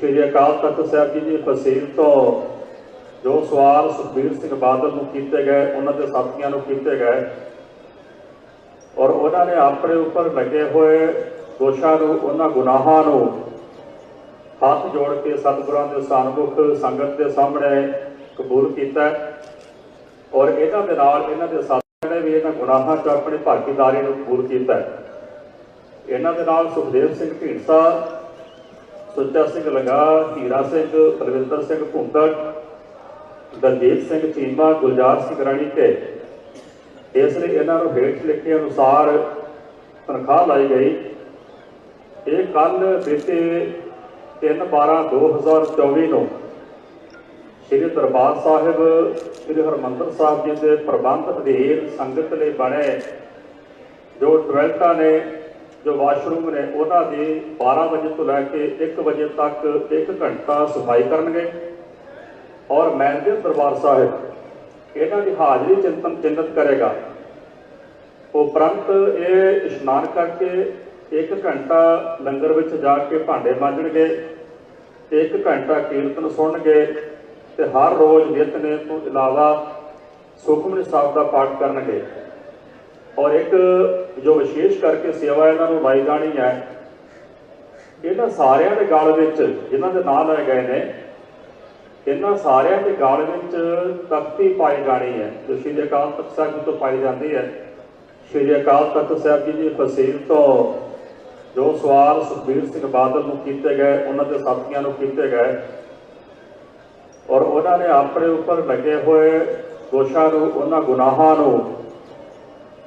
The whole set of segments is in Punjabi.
ਸ਼੍ਰੀ ਅਕਾਲ ਤਖਤ ਸਾਹਿਬ ਜੀ ਦੀ ਫਸੀਲ ਤੋਂ ਜੋ ਸਵਾਲ ਸੁਖਬੀਰ ਸਿੰਘ ਬਾਦਲ ਨੂੰ ਕੀਤੇ ਗਏ, ਉਹਨਾਂ ਦੇ ਸਾਥੀਆਂ ਨੂੰ ਕੀਤੇ ਗਏ ਔਰ ਉਹਨਾਂ ਨੇ ਆਪਣੇ ਉੱਪਰ ਲੱਗੇ ਹੋਏ ਦੋਸ਼ਾਂ ਨੂੰ, ਉਹਨਾਂ ਗੁਨਾਹਾਂ ਨੂੰ ਹੱਥ ਜੋੜ ਕੇ ਸਤਿਗੁਰਾਂ ਦੇ ਸਨਮੁਖ ਸੰਗਤ ਦੇ ਸਾਹਮਣੇ ਕਬੂਲ ਕੀਤਾ ਔਰ ਇਹਨਾਂ ਦੇ ਨਾਲ ਇਹਨਾਂ ਦੇ ਸਾਥੀਆਂ ਨੇ ਵੀ ਇਹਨਾਂ ਗੁਨਾਹਾਂ 'ਚ ਆਪਣੀ ਭਾਗੀਦਾਰੀ ਨੂੰ ਕਬੂਲ ਕੀਤਾ ਇਹਨਾਂ ਦੇ ਨਾਲ ਸੁਖਦੇਵ ਸਿੰਘ ਢੀਂਡਸਾ ਸੁੱਚਾ ਸਿੰਘ ਲੰਗਾ ਹੀਰਾ ਸਿੰਘ, ਪਰਵਿੰਦਰ ਸਿੰਘ ਭੁੰਦੜ ਦਲਜੀਤ ਸਿੰਘ ਚੀਮਾ, ਗੁਲਜ਼ਾਰ ਸਿੰਘ ਰਾਣੀ ਕੇ ਇਸ ਲਈ ਇਹਨਾਂ ਨੂੰ ਹੇਠ ਲਿਖੇ ਅਨੁਸਾਰ ਤਨਖਾਹ ਲਾਈ ਗਈ। ਇਹ ਕੱਲ ਬੀਤੇ 3/12/2024 ਨੂੰ ਸ੍ਰੀ ਦਰਬਾਰ ਸਾਹਿਬ, ਸ੍ਰੀ ਹਰਮੰਦਰ ਸਾਹਿਬ ਜੀ ਦੇ ਪ੍ਰਬੰਧ ਅਧੀਨ ਸੰਗਤ ਲਈ ਬਣੇ ਜੋ ਟਵੈਲਟਾਂ ਨੇ ਜੋ ਵਾਸ਼ਰੂਮ ਨੇ, ਉਹਨਾਂ ਦੀ 12 ਵਜੇ ਤੋਂ ਲੈ ਕੇ 1 ਵਜੇ ਤੱਕ 1 ਘੰਟਾ ਸਫ਼ਾਈ ਕਰਨਗੇ। ਔਰ ਮੈਨੇਜਰ ਦਰਬਾਰ ਸਾਹਿਬ, ਇਹਨਾਂ ਦੀ ਹਾਜ਼ਰੀ ਚਿੰਤਨ ਚਿੰਨਤ ਕਰੇਗਾ। ਉਪਰੰਤ ਇਹ ਇਸ਼ਨਾਨ ਕਰਕੇ 1 ਘੰਟਾ ਲੰਗਰ ਵਿੱਚ ਜਾ ਕੇ ਭਾਂਡੇ ਮਾਂਜਣਗੇ 1 ਘੰਟਾ ਕੀਰਤਨ ਸੁਣਨਗੇ ਤੇ ਹਰ ਰੋਜ਼ ਨਿਤਨੇਮ ਤੋਂ ਇਲਾਵਾ ਸੁਖਮਨੀ ਸਾਹਿਬ ਦਾ ਪਾਠ ਕਰਨਗੇ। ਔਰ ਇੱਕ ਜੋ ਵਿਸ਼ੇਸ਼ ਕਰਕੇ ਸੇਵਾ ਇਹਨਾਂ ਨੂੰ ਲਾਈ ਜਾਣੀ ਹੈ, ਇਹਨਾਂ ਸਾਰਿਆਂ ਦੇ ਗਲ ਵਿੱਚ ਜਿਨ੍ਹਾਂ ਦੇ ਨਾਂ ਲਏ ਗਏ ਨੇ, ਇਹਨਾਂ ਸਾਰਿਆਂ ਦੇ ਗਲ ਵਿੱਚ ਤਖਤੀ ਪਾਈ ਜਾਣੀ ਹੈ, ਜੋ ਸ਼੍ਰੀ ਅਕਾਲ ਤਖਤ ਸਾਹਿਬ ਜੀ ਤੋਂ ਪਾਈ ਜਾਂਦੀ ਹੈ। ਸ਼੍ਰੀ ਅਕਾਲ ਤਖਤ ਸਾਹਿਬ ਜੀ ਦੀ ਫਸੀਲ ਤੋਂ ਜੋ ਸਵਾਲ ਸੁਖਬੀਰ ਸਿੰਘ ਬਾਦਲ ਨੂੰ ਕੀਤੇ ਗਏ, ਉਹਨਾਂ ਦੇ ਸਾਥੀਆਂ ਨੂੰ ਕੀਤੇ ਗਏ, ਔਰ ਉਹਨਾਂ ਨੇ ਆਪਣੇ ਉੱਪਰ ਲੱਗੇ ਹੋਏ ਦੋਸ਼ਾਂ ਨੂੰ, ਉਹਨਾਂ ਗੁਨਾਹਾਂ ਨੂੰ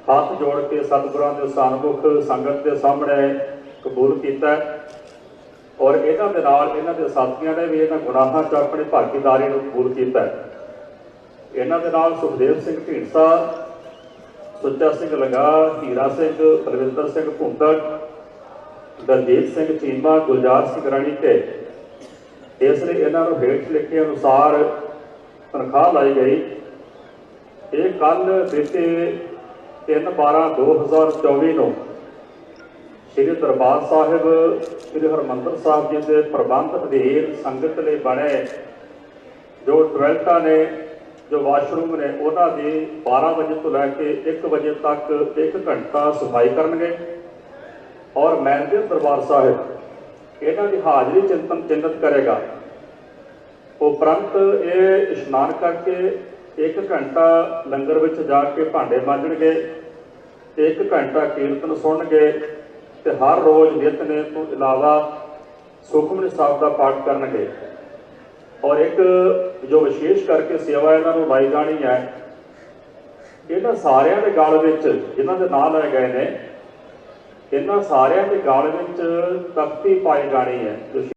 ਹੱਥ ਜੋੜ ਕੇ ਸਤਿਗੁਰਾਂ ਦੇ ਸਨਮੁਖ ਸੰਗਤ ਦੇ ਸਾਹਮਣੇ ਕਬੂਲ ਕੀਤਾ ਔਰ ਇਹਨਾਂ ਦੇ ਨਾਲ ਇਹਨਾਂ ਦੇ ਸਾਥੀਆਂ ਨੇ ਵੀ ਇਹਨਾਂ ਗੁਨਾਹਾਂ 'ਚ ਆਪਣੀ ਭਾਗੀਦਾਰੀ ਨੂੰ ਕਬੂਲ ਕੀਤਾ ਇਹਨਾਂ ਦੇ ਨਾਲ ਸੁਖਦੇਵ ਸਿੰਘ ਢੀਂਡਸਾ, ਸੁੱਚਾ ਸਿੰਘ ਲੰਗਾ ਹੀਰਾ ਸਿੰਘ, ਪਰਵਿੰਦਰ ਸਿੰਘ ਭੁੰਦੜ ਦਲਜੀਤ ਸਿੰਘ ਚੀਮਾ, ਗੁਲਜ਼ਾਰ ਸਿੰਘ ਰਾਣੀ ਕੇ ਇਸ ਲਈ ਇਹਨਾਂ ਨੂੰ ਹੇਠ ਲਿਖੇ ਅਨੁਸਾਰ ਤਨਖਾਹ ਲਾਈ ਗਈ। ਇਹ ਕੱਲ ਬੀਤੇ 3/12/2024 ਨੂੰ ਸ੍ਰੀ ਦਰਬਾਰ ਸਾਹਿਬ, ਸ੍ਰੀ ਹਰਮੰਦਰ ਸਾਹਿਬ ਜੀ ਦੇ ਪ੍ਰਬੰਧ ਅਧੀਨ ਸੰਗਤ ਲਈ ਬਣੇ ਜੋ ਟੋਇਲਟਾਂ ਨੇ, ਜੋ ਵਾਸ਼ਰੂਮ ਨੇ, ਉਹਨਾਂ ਦੀ 12 ਵਜੇ ਤੋਂ ਲੈ ਕੇ 1 ਵਜੇ ਤੱਕ 1 ਘੰਟਾ ਸਫ਼ਾਈ ਕਰਨਗੇ। ਔਰ ਮੈਨੇਜਰ ਦਰਬਾਰ ਸਾਹਿਬ ਇਹਨਾਂ ਦੀ ਹਾਜ਼ਰੀ ਚਿੰਤਨ ਚਿੰਨਤ ਕਰੇਗਾ। ਉਪਰੰਤ ਇਹ ਇਸ਼ਨਾਨ ਕਰਕੇ ਇੱਕ ਘੰਟਾ ਲੰਗਰ ਵਿੱਚ ਜਾ ਕੇ ਭਾਂਡੇ ਮਾਂਜਣਗੇ 1 ਘੰਟਾ ਕੀਰਤਨ ਸੁਣਨਗੇ ਤੇ ਹਰ ਰੋਜ਼ ਨਿਤਨੇਮ ਤੋਂ ਇਲਾਵਾ ਸੁਖਮਨੀ ਸਾਹਿਬ ਦਾ ਪਾਠ ਕਰਨਗੇ। ਔਰ ਇੱਕ ਜੋ ਵਿਸ਼ੇਸ਼ ਕਰਕੇ ਸੇਵਾ ਇਹਨਾਂ ਨੂੰ ਲਾਈ ਜਾਣੀ ਹੈ, ਇਹਨਾਂ ਸਾਰਿਆਂ ਦੇ ਗਲ ਵਿੱਚ ਜਿਨ੍ਹਾਂ ਦੇ ਨਾਂ ਲਏ ਗਏ ਨੇ, ਇਹਨਾਂ ਸਾਰਿਆਂ ਦੇ ਗਲ ਵਿੱਚ ਤਖਤੀ ਪਾਈ ਜਾਣੀ ਹੈ।